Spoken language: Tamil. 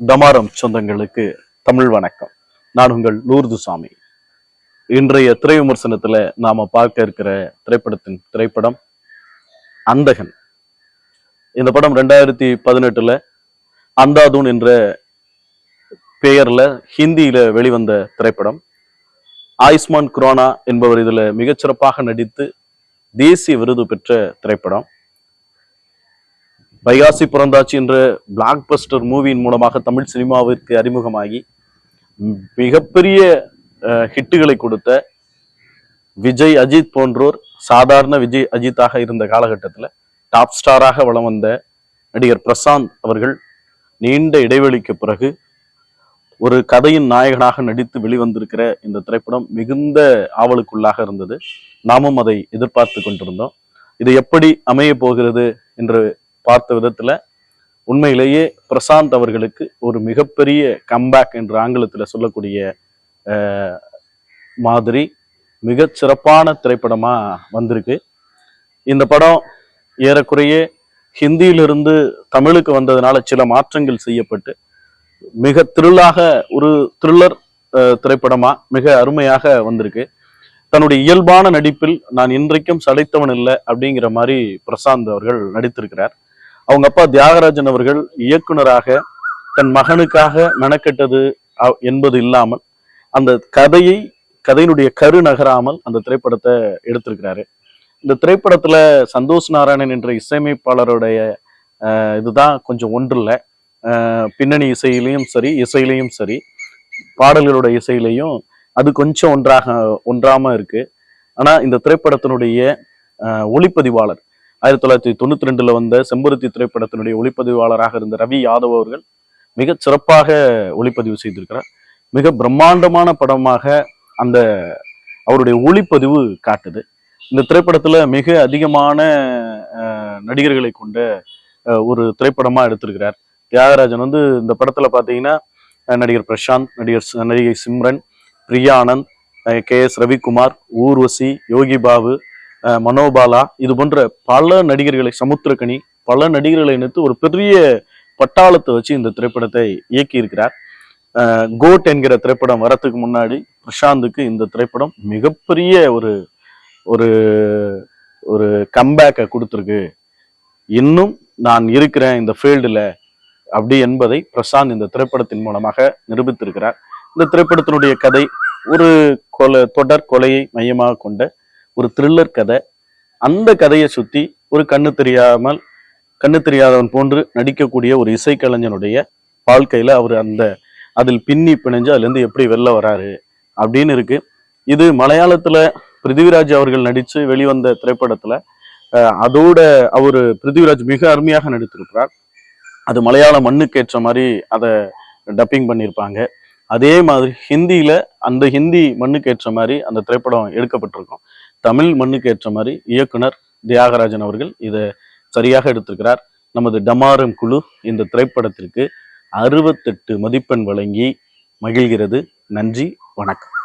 டமாரம் சொந்தங்களுக்கு தமிழ் வணக்கம். நான் உங்கள் லூர்துசாமி. இன்றைய திரை விமர்சனத்துல நாம பார்க்க இருக்கிற திரைப்படத்தின் திரைப்படம் அந்தகன். இந்த படம் ரெண்டாயிரத்தி பதினெட்டுல அந்தாதூன் என்ற பெயர்ல ஹிந்தியில வெளிவந்த திரைப்படம். ஆயுஷ்மான் குரானா என்பவர் இதுல மிகச்சிறப்பாக நடித்து தேசிய விருது பெற்ற திரைப்படம். பைகாசி புறந்தாச்சி என்ற பிளாக் பஸ்டர் மூவியின் மூலமாக தமிழ் சினிமாவிற்கு அறிமுகமாகி மிகப்பெரிய ஹிட்டுகளை கொடுத்த விஜய் அஜித் போன்றோர் சாதாரண விஜய் அஜித்தாக இருந்த காலகட்டத்தில் டாப் ஸ்டாராக வலம் வந்த நடிகர் பிரசாந்த் அவர்கள் நீண்ட இடைவெளிக்கு பிறகு ஒரு கதையின் நாயகனாக நடித்து வெளிவந்திருக்கிற இந்த திரைப்படம் மிகுந்த ஆவலுக்குள்ளாக இருந்தது. நாமும் அதை எதிர்பார்த்து கொண்டிருந்தோம். இது எப்படி அமைய போகிறது என்று பார்த்த விதத்துல உண்மையிலேயே பிரசாந்த் அவர்களுக்கு ஒரு மிகப்பெரிய கம்பேக் என்று ஆங்கிலத்தில் சொல்லக்கூடிய மாதிரி மிக சிறப்பான திரைப்படமாக வந்திருக்கு. இந்த படம் ஏறக்குறைய ஹிந்தியிலிருந்து தமிழுக்கு வந்ததுனால சில மாற்றங்கள் செய்யப்பட்டு மிக த்ரில்லாக ஒரு த்ரில்லர் திரைப்படமாக மிக அருமையாக வந்திருக்கு. தன்னுடைய இயல்பான நடிப்பில் நான் இன்றைக்கும் சளைத்தவன் இல்லை அப்படிங்கிற மாதிரி பிரசாந்த் அவர்கள் நடித்திருக்கிறார். அவங்க அப்பா தியாகராஜன் அவர்கள் இயக்குனராக தன் மகனுக்காக மெனக்கெட்டது அ- என்பது இல்லாமல் அந்த கதையை கதையினுடைய கரு நகராமல் அந்த திரைப்படத்தை எடுத்திருக்கிறாரு. இந்த திரைப்படத்துல சந்தோஷ் நாராயணன் என்ற இசையமைப்பாளருடைய இதுதான் கொஞ்சம் ஒன்றில்ல. பின்னணி இசையிலையும் சரி இசையிலையும் சரி பாடல்களோட இசையிலையும் அது கொஞ்சம் ஒன்றாக ஒன்றாம இருக்கு. ஆனா இந்த திரைப்படத்தினுடைய ஒளிப்பதிவாளர் ஆயிரத்தி தொள்ளாயிரத்தி தொண்ணூத்தி ரெண்டுல வந்த செம்பருத்தி திரைப்படத்தினுடைய ஒளிப்பதிவாளராக இருந்த ரவி யாதவ் அவர்கள் மிக சிறப்பாக ஒளிப்பதிவு செய்திருக்கிறார். மிக பிரம்மாண்டமான படமாக அந்த அவருடைய ஒளிப்பதிவு காட்டுது. இந்த திரைப்படத்துல மிக அதிகமான நடிகர்களை கொண்ட ஒரு திரைப்படமா எடுத்திருக்கிறார். தியாகராஜன் வந்து இந்த படத்துல பாத்தீங்கன்னா நடிகர் பிரசாந்த் நடிகர் நடிகை சிம்ரன் பிரியானந்த் கே எஸ் ரவிக்குமார் ஊர்வசி யோகி பாபு மனோபாலா இது போன்ற பல நடிகர்களை சமுத்திரக்கனி பல நடிகர்களை இணைத்து ஒரு பெரிய பட்டாளத்தை வச்சு இந்த திரைப்படத்தை இயக்கியிருக்கிறார். கோட் என்கிற திரைப்படம் வரத்துக்கு முன்னாடி பிரசாந்துக்கு இந்த திரைப்படம் மிகப்பெரிய ஒரு ஒரு ஒரு கம்பேக்கை கொடுத்துருக்கு. இன்னும் நான் இருக்கிறேன் இந்த ஃபீல்டில் அப்படி என்பதை பிரசாந்த் இந்த திரைப்படத்தின் மூலமாக நிரூபித்திருக்கிறார். இந்த திரைப்படத்தினுடைய கதை ஒரு கொலை தொடர் கொலையை மையமாக கொண்ட ஒரு த்ரில்லர் கதை. அந்த கதையை சுற்றி ஒரு கண்ணு தெரியாமல் கண்ணு தெரியாதவன் போன்று நடிக்கக்கூடிய ஒரு இசைக்கலைஞனுடைய வாழ்க்கையில் அவர் அந்த அதில் பின்னி பிணைஞ்சு அதுலேருந்து எப்படி வெளில வராரு அப்படின்னு இருக்கு. இது மலையாளத்துல பிருத்திவிராஜ் அவர்கள் நடிச்சு வெளிவந்த திரைப்படத்துல அதோட அவர் பிருத்திவிராஜ் மிக அருமையாக நடித்திருக்கிறார். அது மலையாள மண்ணுக்கு ஏற்ற மாதிரி அதை டப்பிங் பண்ணியிருப்பாங்க. அதே மாதிரி ஹிந்தியில் அந்த ஹிந்தி மண்ணுக்கு ஏற்ற மாதிரி அந்த திரைப்படம் எடுக்கப்பட்டிருக்கும். தமிழ் மண்ணுக்கு ஏற்ற மாதிரி இயக்குனர் தியாகராஜன் அவர்கள் இதை சரியாக எடுத்திருக்கிறார். நமது டமாரம் குழு இந்த திரைப்படத்திற்கு அறுபத்தெட்டு மதிப்பெண் வழங்கி மகிழ்கிறது. நன்றி வணக்கம்.